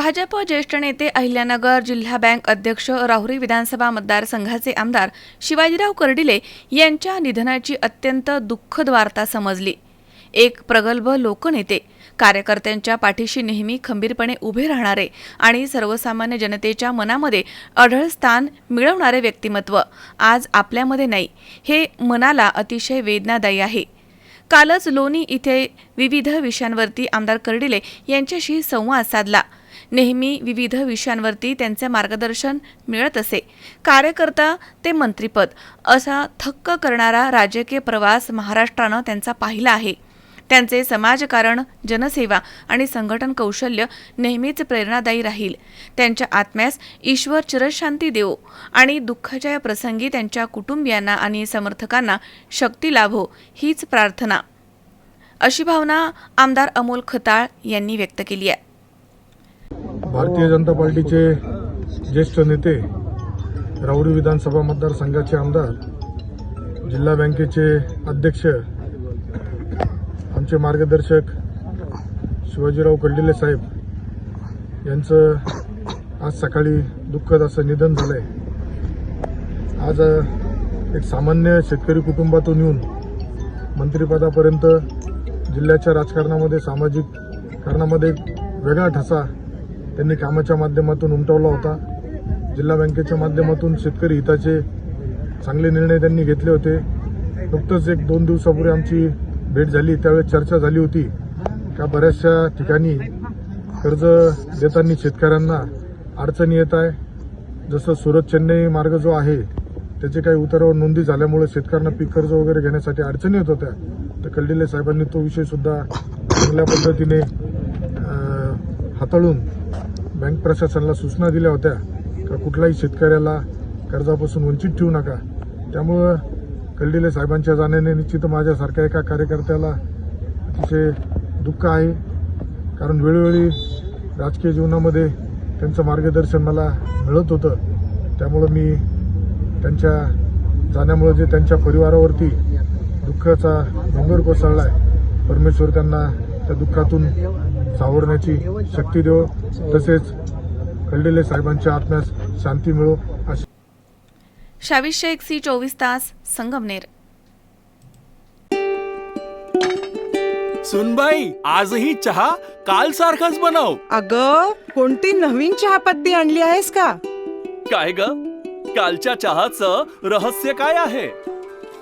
भाजप ज्येष्ठ नेते अहिल्यानगर जिल्हा बँक अध्यक्ष राहुरी विधानसभा मतदारसंघाचे आमदार शिवाजीराव कर्डिले यांच्या निधनाची अत्यंत दुःखद वार्ता समजली. एक प्रगल्भ लोकनेते कार्यकर्त्यांच्या पाठीशी नेहमी खंबीरपणे उभे राहणारे आणि सर्वसामान्य जनतेच्या मनामध्ये अढळ स्थान मिळवणारे व्यक्तिमत्व आज आपल्यामध्ये नाही हे मनाला अतिशय वेदनादायी आहे. कालच लोणी इथे विविध विषयांवरती आमदार कर्डिले यांच्याशी संवाद साधला. नेहमी विविध विषयांवरती त्यांचे मार्गदर्शन मिळत असे. कार्यकर्ता ते मंत्रीपद. असा थक्क करणारा राजकीय प्रवास महाराष्ट्रानं त्यांचा पाहिला आहे. त्यांचे समाजकारण जनसेवा आणि संघटन कौशल्य नेहमीच प्रेरणादायी राहील. त्यांच्या आत्म्यास ईश्वर चिरशांती देवो आणि दुःखाच्या या प्रसंगी त्यांच्या कुटुंबियांना आणि समर्थकांना शक्ती लाभो हीच प्रार्थना. अशी भावना आमदार अमोल खताळ यांनी व्यक्त केली आहे. भारतीय जनता पार्टीचे ज्येष्ठ नेते राऊरी विधानसभा मतदारसंघाचे आमदार जिल्हा बँकेचे अध्यक्ष आमचे मार्गदर्शक शिवाजीराव कल्डिले साहेब यांचं आज सकाळी दुःखद असं निधन झालंय. आज एक सामान्य शेतकरी कुटुंबातून येऊन मंत्रिपदापर्यंत जिल्ह्याच्या राजकारणामध्ये सामाजिक कारणामध्ये एक वेगळा ठसा त्यांनी कामाच्या माध्यमातून उमटवला होता. जिल्हा बँकेच्या माध्यमातून शेतकरी हिताचे चांगले निर्णय त्यांनी घेतले होते. नुकतंच एक दोन दिवसापूर्वी आमची भेट झाली. त्यावेळेस चर्चा झाली होती. का बऱ्याचशा ठिकाणी कर्ज देताना शेतकऱ्यांना अडचणी येत आहे. जसं सुरत चेन्नई मार्ग जो आहे त्याचे काही उतारावर नोंदी झाल्यामुळे शेतकऱ्यांना पीक कर्ज वगैरे घेण्यासाठी अडचणी येत होत्या. तर कल्डिले साहेबांनी तो विषय सुद्धा चांगल्या पद्धतीने हाताळून बँक प्रशासनाला सूचना दिल्या होत्या का कुठल्याही शेतकऱ्याला कर्जापासून वंचित ठेवू नका. त्यामुळं कल्डिले साहेबांच्या जाण्याने निश्चित माझ्यासारख्या एका कार्यकर्त्याला अतिशय दुःख आहे. कारण वेळोवेळी राजकीय जीवनामध्ये त्यांचं मार्गदर्शन मला मिळत होतं. त्यामुळं मी त्यांच्या जाण्यामुळं जे त्यांच्या परिवारावरती दुःखाचा डोंगर कोसळला आहे परमेश्वर त्यांना त्या दुःखातून सावरण्याची शक्ती देव. तसेच कल्डिले साहेबांच्या आत्म्यास शांती मिळो. अशी शावीस शेख सी चोवीस तास संगमनेर. सुनबाई आजही चहा काल सारखाच बनव. अग कोणती नवीन चहापत्ती आणली आहेस का? काय ग? कालच्या चहाचं रहस्य काय आहे?